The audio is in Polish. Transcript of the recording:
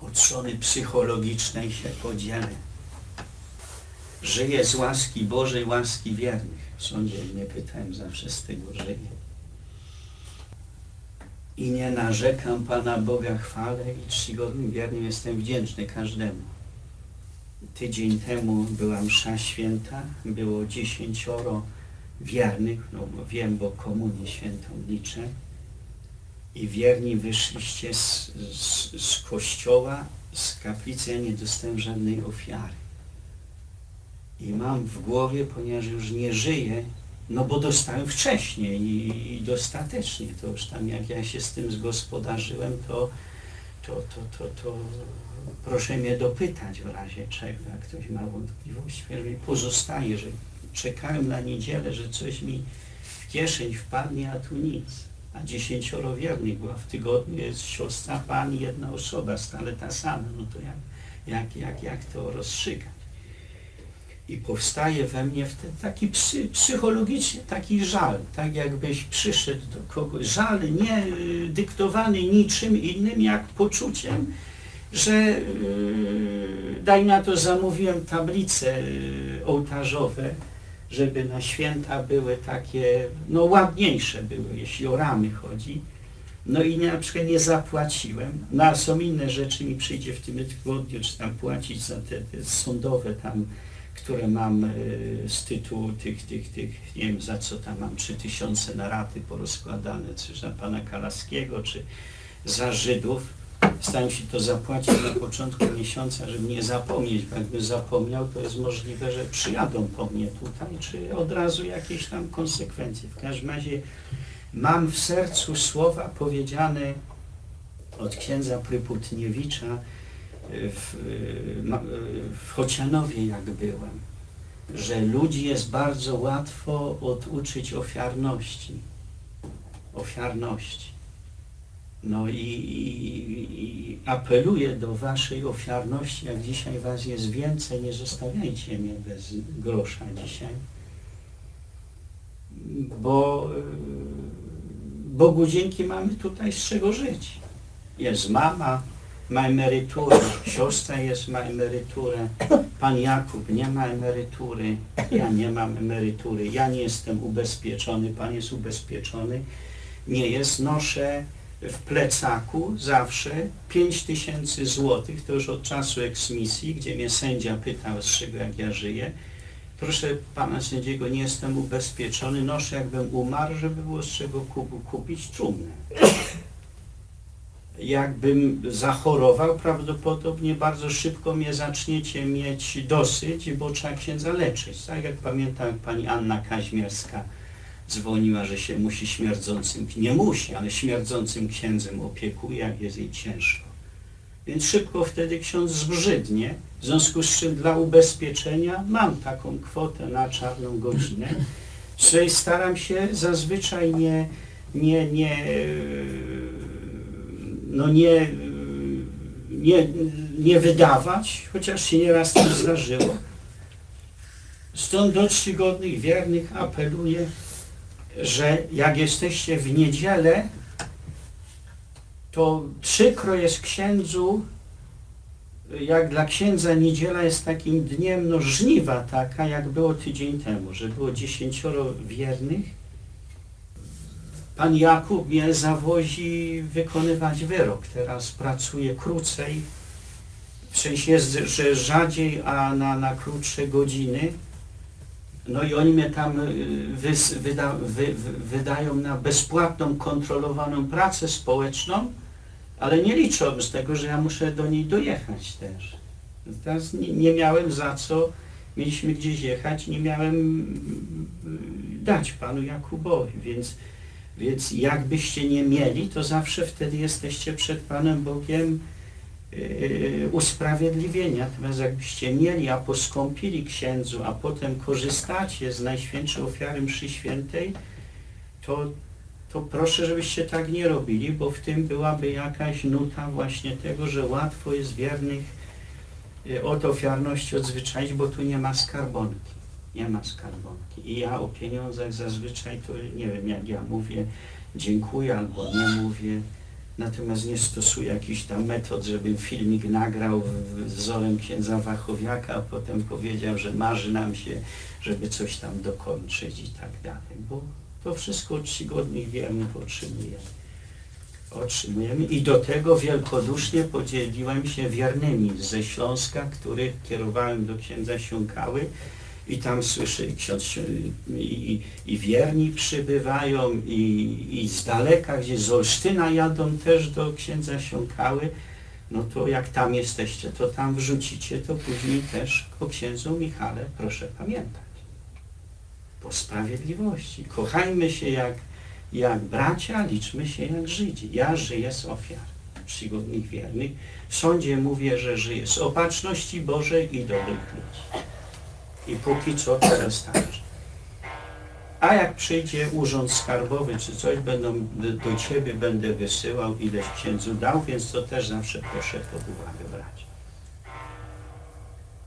od strony psychologicznej się podzielę. Żyję z łaski Bożej, łaski wiernych. W sądzie nie pytałem, zawsze z tego żyję. I nie narzekam Pana Boga, chwalę i czcigodnym wiernym jestem wdzięczny każdemu. Tydzień temu była msza święta, było dziesięcioro wiernych, no bo wiem, bo komunię świętą liczę. I wierni wyszliście z, z, z kościoła, z kaplicy, ja nie dostałem żadnej ofiary. I mam w głowie, ponieważ już nie żyję, no bo dostałem wcześniej i, i dostatecznie. To już tam jak ja się z tym zgospodarzyłem, to, to, to, to, to proszę mnie dopytać w razie czego, jak ktoś ma wątpliwości. Mi pozostaje, że czekałem na niedzielę, że coś mi w kieszeń wpadnie, a tu nic. A dziesięcioro wiernych była w tygodniu, jest siostra, pani, jedna osoba, stale ta sama. No to jak, jak, jak, jak to rozstrzygać? I powstaje we mnie wtedy taki psy, psychologicznie taki żal, tak jakbyś przyszedł do kogoś, żal nie y, dyktowany niczym innym jak poczuciem, że y, daj na to zamówiłem tablice y, ołtarzowe, żeby na święta były takie, no ładniejsze były, jeśli o ramy chodzi. No i na przykład nie zapłaciłem. No a są inne rzeczy, mi przyjdzie w tym tygodniu, czy tam płacić za te, te sądowe tam, które mam y, z tytułu tych, tych, tych, nie wiem za co tam mam, 3000 na raty porozkładane, czy za pana Kalaskiego, czy za Żydów. Staram się to zapłacić na początku miesiąca, żeby nie zapomnieć, bo jakbym zapomniał, to jest możliwe, że przyjadą po mnie tutaj, czy od razu jakieś tam konsekwencje. W każdym razie mam w sercu słowa powiedziane od księdza Pryputniewicza w, w Chocianowie, jak byłem, że ludzi jest bardzo łatwo oduczyć ofiarności. Ofiarności. No i, i, i apeluję do waszej ofiarności, jak dzisiaj was jest więcej, nie zostawiajcie mnie bez grosza dzisiaj. Bo y, Bogu dzięki mamy tutaj z czego żyć. Jest mama, ma emeryturę, siostra jest, ma emeryturę, pan Jakub nie ma emerytury, ja nie mam emerytury, ja nie jestem ubezpieczony, pan jest ubezpieczony, nie jest, noszę w plecaku zawsze 5 tysięcy złotych, to już od czasu eksmisji, gdzie mnie sędzia pytał, z czego jak ja żyję. Proszę pana sędziego, nie jestem ubezpieczony, noszę jakbym umarł, żeby było z czego kup- kupić trumnę. Jakbym zachorował, prawdopodobnie bardzo szybko mnie zaczniecie mieć dosyć, bo trzeba księdza leczyć. Tak jak pamiętam, jak pani Anna Kaźmierska dzwoniła, że się musi śmierdzącym, nie musi, ale śmierdzącym księdzem opiekuje, jak jest jej ciężko. Więc szybko wtedy ksiądz zbrzydnie, w związku z czym dla ubezpieczenia mam taką kwotę na czarną godzinę, której staram się zazwyczaj nie, nie, nie, no nie, nie, nie wydawać, chociaż się nieraz to zdarzyło. Stąd do czcigodnych, wiernych apeluję, że jak jesteście w niedzielę, to przykro jest księdzu, jak dla księdza niedziela jest takim dniem, no żniwa taka, jak było tydzień temu, że było dziesięcioro wiernych. Pan Jakub mnie zawozi wykonywać wyrok. Teraz pracuje krócej, w sensie jest, że rzadziej, a na, na krótsze godziny. No i oni mnie tam y, wyda, wy, wy, wydają na bezpłatną, kontrolowaną pracę społeczną, ale nie liczą z tego, że ja muszę do niej dojechać też. Teraz nie, nie miałem za co, mieliśmy gdzieś jechać, nie miałem y, dać panu Jakubowi, więc, więc jakbyście nie mieli, to zawsze wtedy jesteście przed Panem Bogiem yy, usprawiedliwienia. Natomiast jakbyście mieli, a poskąpili księdzu, a potem korzystacie z Najświętszej Ofiary Mszy Świętej, to, to proszę, żebyście tak nie robili, bo w tym byłaby jakaś nuta właśnie tego, że łatwo jest wiernych yy, od ofiarności odzwyczaić, bo tu nie ma skarbonki. Nie ma skarbonki. I ja o pieniądzach zazwyczaj to nie wiem, jak ja mówię, dziękuję albo nie mówię. Natomiast nie stosuję jakichś tam metod, żebym filmik nagrał wzorem księdza Wachowiaka, a potem powiedział, że marzy nam się, żeby coś tam dokończyć i tak dalej, bo to wszystko od czcigodnych wiernych otrzymujemy. Otrzymujemy i do tego wielkodusznie podzieliłem się wiernymi ze Śląska, których kierowałem do księdza Siąkały i tam słyszę ksiądz Sią- i, i wierni przybywają i, i z daleka, gdzie z Olsztyna jadą też do księdza Siąkały, no to jak tam jesteście, to tam wrzucicie, to później też o księdzu Michale proszę pamiętać. Po sprawiedliwości. Kochajmy się jak, jak bracia, liczmy się jak Żydzi. Ja żyję z ofiar czcigodnych wiernych. W sądzie mówię, że żyję z opatrzności Bożej i dobrych ludzi. I póki co to wystarczy. A jak przyjdzie urząd skarbowy czy coś, będą, do Ciebie będę wysyłał, ileś księdzu dał, więc to też zawsze proszę pod uwagę brać.